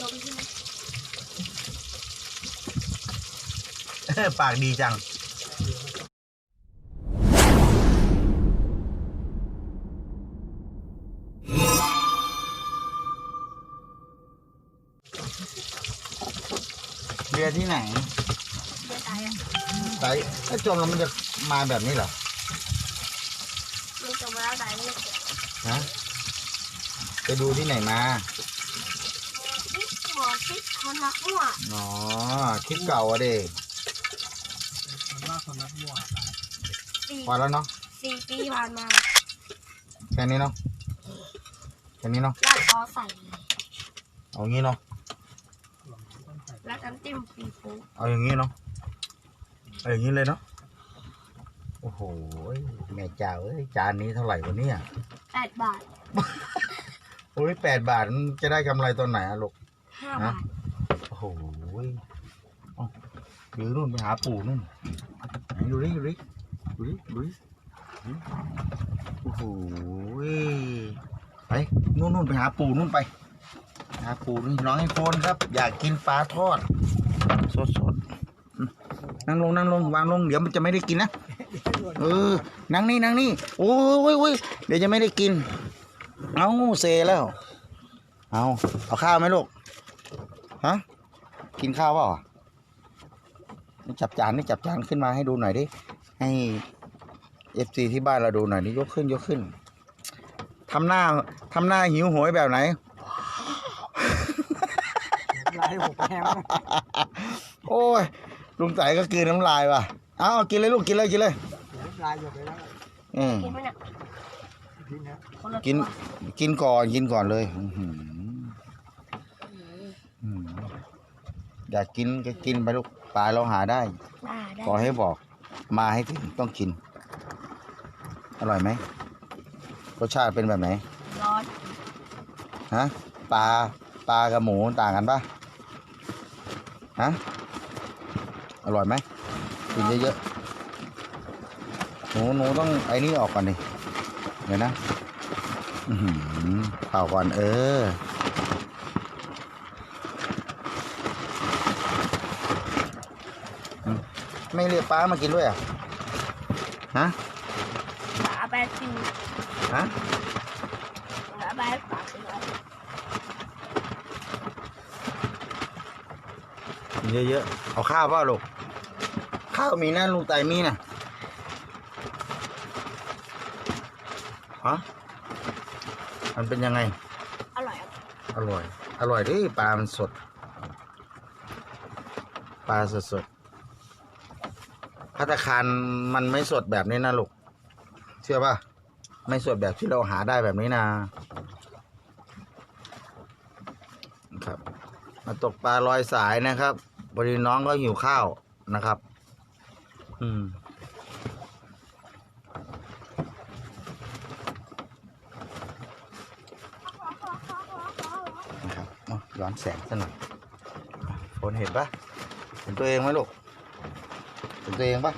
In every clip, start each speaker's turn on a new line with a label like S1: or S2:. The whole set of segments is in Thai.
S1: จมใช่ไหม
S2: ปากดีจังเรือที่ไหน
S1: เดี๋ยวตายอะ
S2: ไซถ้าจมแล้วมันจะมาแบบนี้เหรอ
S1: มันจมมาแล้วตายไม่ได้เกิด
S2: ฮะไปดูที่ไหนมา
S1: นี่ หมอคิดคนรักมั่ว
S2: อ๋อคลิปเก่าอะเด็
S3: ผมว่าคนรักมั่วตาย
S1: สี่
S2: พอแล้วเนาะ
S1: สี่ปีผ่านมา
S2: แค่นี้เนาะแค่นี้เนาะ
S1: ราดคอใส่เลย
S2: เอางี้เนาะ
S3: หลวงต้องใส่
S1: แล้วน้ำจิ้มซีฟู้ด
S2: เอาอย่างนี้เนาะเอาอย่างนี้เลยเนาะโอ้โหแม่เจ้าเอ้ยจานนี้เท่าไหร่วะเนี่ย
S1: แปดบาท
S2: โอ้ยแปดบาทมันจะได้กำไรตอนไหนอะลูก
S1: ห้า
S2: ฮะ
S1: บาท
S2: โอ้โหเอาหรือนู่นไปหาปู่นู่นไหนดูดิดูดิดูดิดูดิดูดิโอ้โหไปนู่นนู่นไปหาปู่นู่นไปหาปู่นี่น้องไอโฟนครับ อยากกินปลาทอด สดสดๆอืมนั่งลงนั่งลงวางลงเดี๋ยวมันจะไม่ได้กินนะเออนั่งนี่นั่งนี่โอ้ยโอ้ยโอ้ยเดี๋ยวจะไม่ได้กิน เอาเซแล้ว เอาเอาข้าวไหมลูก ฮะ กินข้าวเปล่าอะนี่จับจานนี่จับจานขึ้นมาให้ดูหน่อยดิ ให้เอฟซีที่บ้านเราดูหน่อยนี่ยกขึ้นยกขึ้นทำหน้าทำหน้าหิวโหยแบบไหน
S3: ลายหกแพง
S2: โอ้ย ลุงใสก็กลืนน้ำลายว่ะเอาเอากินเลยลูกกินเลยกินเลย
S3: ลายหยดไปแล้ว
S2: อืม
S1: กินไหมเนี่ย
S3: ทีนี้
S1: คนละ
S2: กิน
S1: ตัว
S2: กินก่อนกินก่อนเลย อื้อหือ
S1: อืม
S2: อืม อยากกินก็กินไปลูกปลาเราหาได้
S1: ได้ได้
S2: ขอให้บอก มาให้ถึงต้องกิน อร่อยไหมรสชาติเป็นแบบไหน
S1: ร้อน
S2: ฮะปลาปลากับหมูต่างกันปะฮะอร่อยไหมกินเยอะๆหนูหนูต้องไอ้นี่ออกก่อนดิเดี๋ยวนะ อือหือเป่าก่อนเออ อืม ไม่เรียกป้ามากินด้วยอะฮะ
S1: ปลาแปดปี
S2: ฮะ
S1: ปลาแปดปลาเป็นร้อย
S2: กินเยอะๆเอาข้าวเปล่าลูกข้าวมีนะลุงไตมีนะฮะมันเป็นยังไง
S1: อร่อยอะ
S2: อร่อย อร่อยดิปลามันสด ปลาสดสดๆ พัตตาคารมันไม่สดแบบนี้นะลูก เชื่อป่ะ ไม่สดแบบที่เราหาได้แบบนี้นะครับ มาตกปลาลอยสายนะครับพอดีน้องก็หิวข้าวนะครับ อืมนะครับเอาย้อนแสงสักหน่อยอะฝนเห็นปะเห็นตัวเองไหมลูก นตัวเองปะ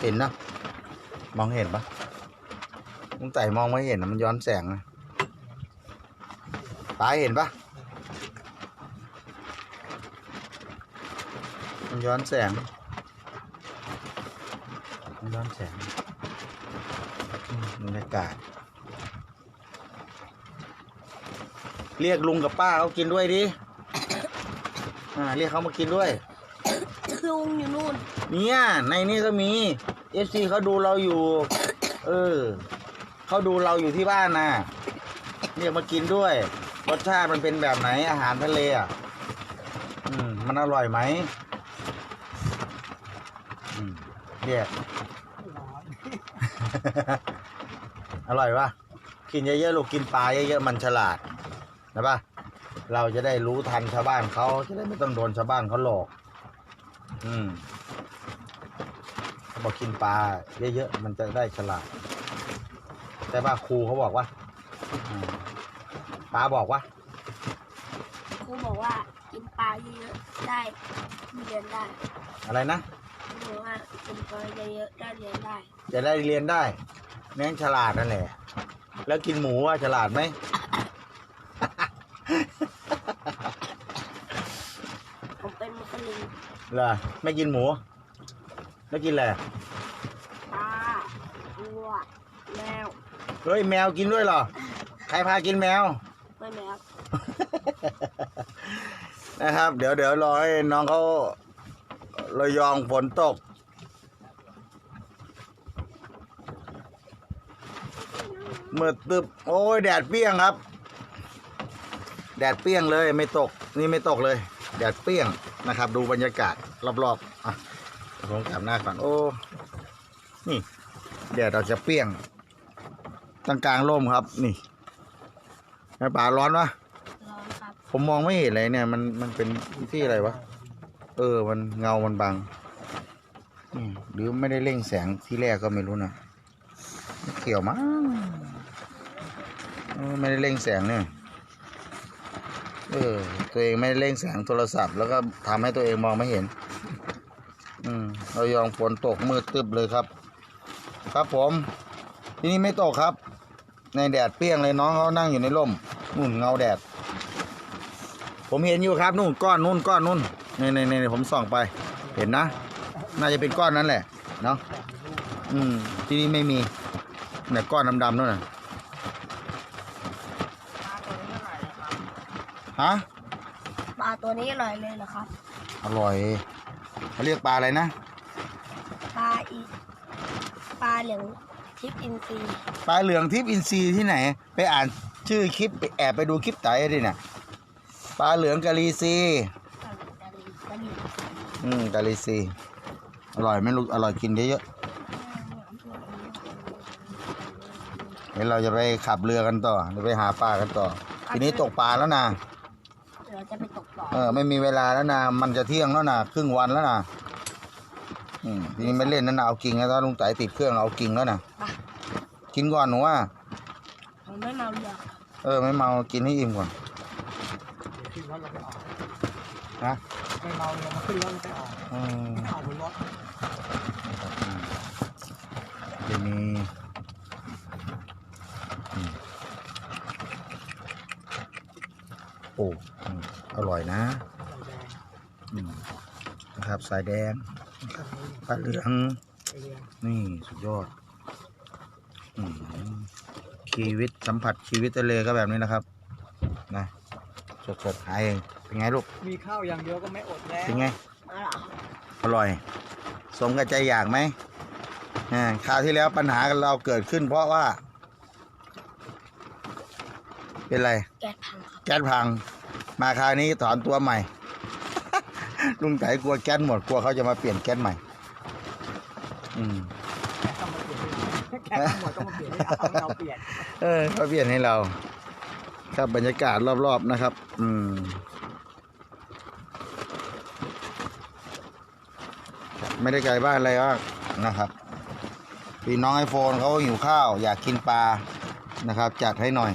S2: เห็นนะมองเห็นปะลุงไต่มองไม่เห็นนะมันย้อนแสงนะตายเห็นปะมันย้อนแสง มันย้อนแสงบรรยากาศ เรียกลุงกับป้าเขากินด้วยดิ อ่า เรียกเขามากินด้วย
S1: ลุงอยู่นู่น
S2: เนี่ยในนี้ก็มีเอฟซีเขาดูเราอยู่ เออเขาดูเราอยู่ที่บ้านนะเรียกมากินด้วย รสชาติมันเป็นแบบไหนอาหารทะเลอะอืมมันอร่อยไหมอืมเรียอร่อยปะกินเยอะๆลูกกินปลาเยอะๆมันฉลาดนะปะเราจะได้รู้ทันชาวบ้านเขาจะได้ไม่ต้องโดนชาวบ้านเขาหลอก อืม บอกกินปลาเยอะๆมันจะได้ฉลาด แต่ว่าครูเขาบอกว่าปลาบอกว่า
S1: ครูบอกว่ากินปลาเยอะๆได้เรียนได้
S2: อะไรนะ
S1: หนูว่ากินปลาเยอะๆได้เรียนได้
S2: จะได้เรียนได้แม่งฉลาดนั่นแหละ แล้วกินหมูว่าฉลาดไหม
S1: ผมเป็นมุสลิ
S2: มเหรอไม่กินหมู แล้วกินอะไร
S1: ปลาวัวแมว
S2: เฮ้ยแมวกินด้วยเหรอ ใครพากินแมว
S1: ไม่แมว
S2: นะครับ เดี๋ยวเดี๋ยวรอให้น้องเขาระยองฝนตกเมื่อตึบโอ้ยแดดเปรี้ยงครับ แดดเปรี้ยงเลยไม่ตก นี่ไม่ตกเลย แดดเปรี้ยงนะครับ ดูบรรยากาศรอบๆอะ ผมกลับหน้าก่อนโอ้ นี่แดดเราจะเปรี้ยงตั้งกลางร่มครับ นี่แม่ป่าร้อนวะ
S1: ร้อนครับ
S2: ผมมองไม่เห็นเลยเนี่ย มันมันเป็นที่อะไรวะ เออ มันเงามันบังนี่หรือไม่ได้เร่งแสงที่แรกก็ไม่รู้นะไม่เกี่ยวมั้งเออไม่ได้เร่งแสงเนี่ยเออตัวเองไม่ได้เร่งแสงโทรศัพท์ แล้วก็ทำให้ตัวเองมองไม่เห็น อืมเรายองฝนตกมืดตึบเลยครับ ครับผม ที่นี่ไม่ตกครับ ในแดดเปรี้ยงเลยน้องเขานั่งอยู่ในร่มนู่นเงาแดด ผมเห็นอยู่ครับนู่นก้อนนู่นก้อนนู่นนี่นี่นี่ผมส่องไป เห็นนะ น่าจะเป็นก้อนนั้นแหละ เนาะอืม ที่นี่ไม่มีเนี่ยก้อนดำๆนู่นน่ะฮะ
S1: ปลาตัวนี้อร่อยเลยเหรอครับ
S2: อร่อย เขาเรียกปลาอะไรนะ
S1: ปลาอีปลาเหลืองทิพย์อินทรี
S2: ปลาเหลืองทิพย์อินทรีย์ที่ไหน ไปอ่านชื่อคลิปไปแอบไปดูคลิปไต่ดิเนี่ยปลาเหลืองกะลีซี
S1: ปลาเหลืองกะหรี่กะหรี่
S2: อืมกะลีซี อร่อยไหม่ลูกอร่อยกินเยอะๆเดี๋ยวเราจะไปขับเรือกันต่อเดี๋ยวไปหาปลากันต่อทีนี้ตกปลาแล้วนะ
S1: เอ
S2: อ ไม่มีเวลาแล้วนะมันจะเที่ยงแล้วนะครึ่งวันแล้วนะอืมทีนี้ไม่เล่นนั่นนะเอากิ่งแล้วถ้าลุงไต่ติดเครื่องเอากิ่งแล้วนะกินก่อนหนูว่า
S1: ผมไม่เมาเรือครับ
S2: เออ ไม่เมากินให้อิ่มก่อน
S3: เดี๋ยวขึ้นรถเราไปออก
S2: นะ
S3: ไม่เมาเลยมาขึ้นรถเราไปออก
S2: อืม
S3: ไม่ออกบนรถ
S2: จะมีอืมโอ้อืมอร่อยนะ
S3: ไฟแดง
S2: อืมนะครับ สายแดง
S3: แบบนี้
S2: ปลาเหลือง
S3: ไฟแดง
S2: นี่สุดยอดอืมชีวิตสัมผัสชีวิตทะเลก็แบบนี้นะครับนะสดๆหาเองเป็นไงลูก
S3: มีข้าวอย่างเดียวก็ไม่อดแล้ว
S2: เป็นไง
S1: มาเหรอ
S2: อร่อย สมกับใจอยากไหมอ่าคราวที่แล้วปัญหาเราเกิดขึ้นเพราะว่า เป็นไร
S1: แก๊สพังครับ
S2: แก๊สพัง มาคราวนี้ถอนตัวใหม่ ลุงไต่กลัวแก๊สหมดกลัวเขาจะมาเปลี่ยนแก๊สใหม่ อืม
S3: แค่ต้องมาเปลี่ยนให้เราแค่ทั้งหมดต้องมาเปลี่ยนให้เราเราเปลี่ยน
S2: เออเขาเปลี่ยนให้เรา ครับบรรยากาศรอบๆนะครับ อืมไม่ได้ไกลบ้านอะไรมากนะครับพี่น้องไอโฟนเขาหิวข้าว อยากกินปลานะครับ จัดให้หน่อย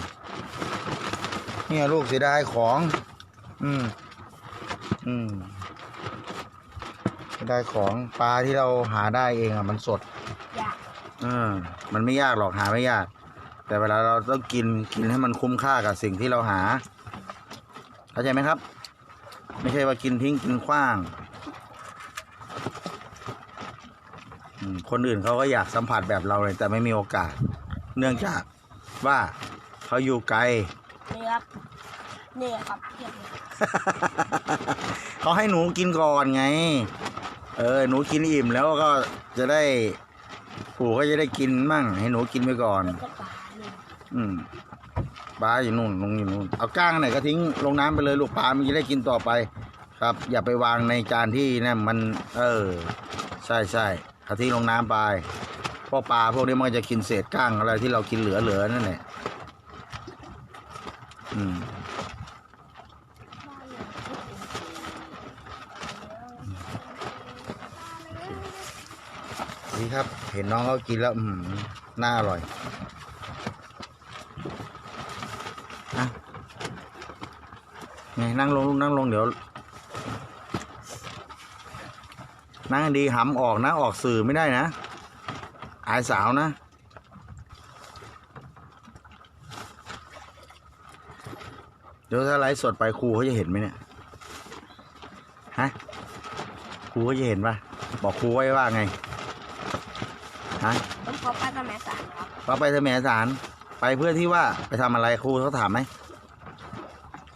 S2: เนี่ยลูกเสียดายของ อืม อืม เสียดายของปลาที่เราหาได้เองอะมันสด
S1: อยาก
S2: เออมันไม่ยากหรอกหาไม่ยาก แต่เวลาเราต้องกินกินให้มันคุ้มค่ากับสิ่งที่เราหาเข้าใจไหมครับ ไม่ใช่ว่ากินทิ้งกินขว้างอืมคนอื่นเขาก็อยากสัมผัสแบบเราเลย แต่ไม่มีโอกาส เนื่องจากว่าเขาอยู่ไกล
S1: นี่ครับนี่ครับเทียบเลย
S2: เขาให้หนูกินก่อนไง เออหนูกินอิ่มแล้วก็จะได้ปู่ก็จะได้กินมั่ง ให้หนูกินไปก่อน อืมปลาอยู่นู่นลงอยู่นู่นเอาก้างไหนก็ทิ้งลงน้ำไปเลยลูกปลามันจะได้กินต่อไป ครับ อย่าไปวางในจานที่นั่นมัน เออ ใช่ใช่เอาทิ้งลงน้ำไปพราะปลาพวกนี้มันจะกินเศษก้างอะไรที่เรากินเหลือเหลือนั่นแหละอืม ครับ เห็นน้องเขากินแล้วอืมน่าอร่อยอะไงนั่งลงนั่งลงเดี๋ยว นั่งดีหำออกนะ ออกสื่อไม่ได้นะ อายสาวนะเดี๋ยวถ้าไลฟ์สดไปครูเขาจะเห็นไหมเนี่ย ฮะ ครูรูก็จะเห็นปะบอกครูไว้ว่าไง ฮะ
S1: ผมขอไปกับแม่สารครับ
S2: ว่าไปสมัยสารไปเพื่อที่ว่าไปทำอะไรครูเขาถามไหม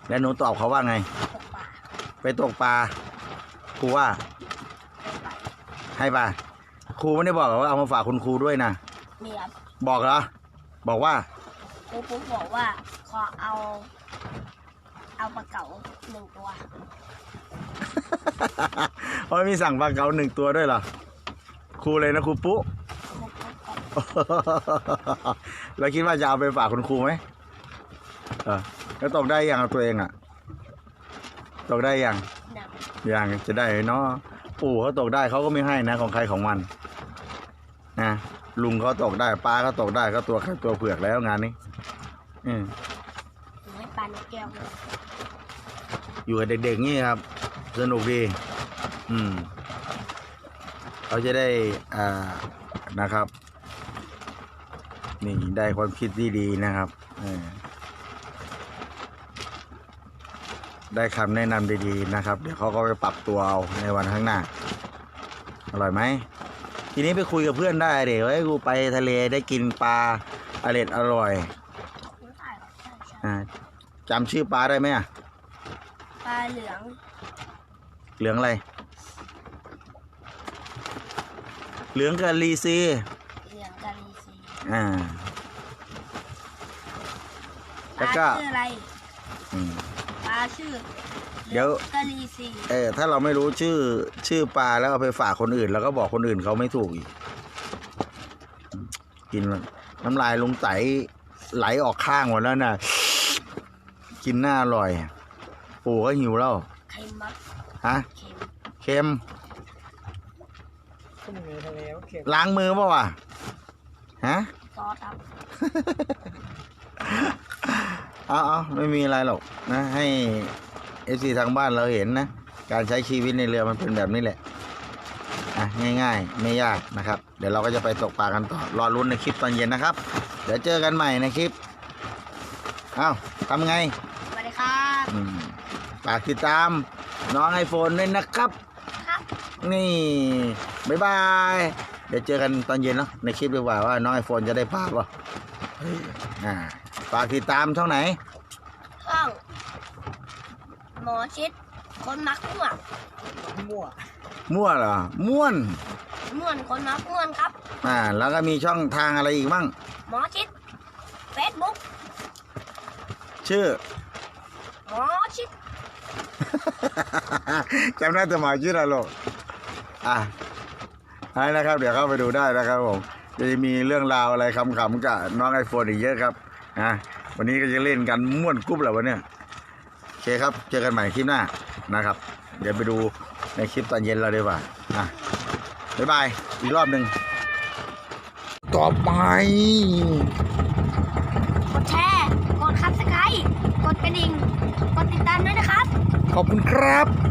S2: แล้วหนูตอบเขาว่าไง
S1: ตกปลา
S2: ไปตกปลาครูว่า
S1: ไป
S2: ให้ปลาครูไม่ได้บอกหรอกว่าเอามาฝากคุณครูด้วยนะ
S1: นี่ครับ
S2: บอกเหรอบอกว่า
S1: ครูปุ๊บบอกว่าขอเอา เอาปลาเก๋าหนึ่งตัว
S2: เพราะมีสั่งปลาเก๋าหนึ่งตัวด้วยเหรอครูเลยนะครูปุ๊
S1: ครูปุ๊บบอก
S2: แล้วคิดว่าจะเอาไปฝากคุณครูไหมเออแล้วตกได้ยังเอาตัวเองอะ ตกได้ยัง
S1: หนัง
S2: ยังจะได้เนาะปู่เขาตกได้เขาก็ไม่ให้นะ ของใครของมันนะลุงเขาตกได้ป้าเขาตกได้ก็ตัวใครตัวเผือกแล้วงานนี้ อืม
S1: หนูให้ปลาในแก้วเลย
S2: อยู่กับเด็กๆนี่ครับ สนุกดี อืม เขาจะได้ อ่านะครับ นี่ได้ความคิดที่ดีนะครับเออได้คำแนะนำดีๆนะครับ เดี๋ยวเขาก็ไปปรับตัวเอาในวันข้างหน้า อร่อยไหม ทีนี้ไปคุยกับเพื่อนได้เดี๋ยวให้กูไปทะเลได้กินปลาอร่อยอร่อย
S1: ไม่ได้หรอกใช่ใช่
S2: อ่าจำชื่อปลาได้ไหมอะ
S1: ปลาเหลือง
S2: เหลืองอะไร เหลืองกับลีซี
S1: เหลืองกาลีซี
S2: อ่า
S1: ป
S2: แล้ว
S1: ลา
S2: ก็
S1: ชื่ออะไร
S2: อืม
S1: ปลาชื่อ
S2: เดี๋ยว
S1: กาลีซี
S2: เออถ้าเราไม่รู้ชื่อชื่อปลาแล้วเอาไปฝากคนอื่น แล้วก็บอกคนอื่นเขาไม่ถูกอีกกินแล้วน้ำลายลุงไตไหลออกข้างหมดแล้วน่ะ กินหน้าอร่อย ปู่ก็หิวแล้ว
S1: เค็มมัก
S2: ฮะ
S1: เค็ม
S2: เค็ม
S3: ก็มีทะเลก็เข็ม
S2: ล้างมือเปล่าวะฮะ
S1: ซ อสครับ
S2: เอาเอาไม่มีอะไรหรอกนะ ให้เอซีทางบ้านเราเห็นนะ การใช้ชีวิตในเรือมันเป็นแบบนี้แหละ อะ ง่ายๆ ไม่ยากนะครับ เดี๋ยวเราก็จะไปตกปลากันต่อ รอรุ้นในคลิปตอนเย็นนะครับ เดี๋ยวเจอกันใหม่ในคลิป เอาทำไง
S1: สวัสดีครับ
S2: อืมฝากติดตามน้องไอโฟนด้วยนะครับ
S1: ครับ
S2: นี่ บ๊ายบาย เดี๋ยวเจอกันตอนเย็นเนาะในคลิปดีกว่าว่าน้องไอโฟนจะได้ปลาป่ะเฮ้ยอ่าฝากติดตามช่องไหน
S1: ช่องหมอชิด คนมักม่วน
S3: มั่ว
S2: มั่วเหรอ ม่วน
S1: ม่วนคนมักม่วนครับ
S2: อ่า แล้วก็มีช่องทางอะไรอีกบ้าง
S1: หมอชิดเฟซบุ๊ก
S2: ชื่อ
S1: หมอชิด
S2: จำได้แต่หมายชื่ออะไรหรอกอะ ให้นะครับ เดี๋ยวเข้าไปดูได้นะครับผมจะมีเรื่องราวอะไรขำๆกับน้องไอโฟนอีกเยอะครับอะวันนี้ก็จะเล่นกันม่วนกรุ๊บแหละวันเนี้ยโอเคครับ เจอกันใหม่คลิปหน้านะครับ เดี๋ยวไปดูในคลิปตอนเย็นเราดีกว่าอะบ๊ายบาย อีกรอบหนึ่งต่อไป
S1: กดแชร์กดคับสไครต์กดกระดิ่ง กดติดตามด้วยนะครับ
S2: ขอบคุณครับ
S1: ค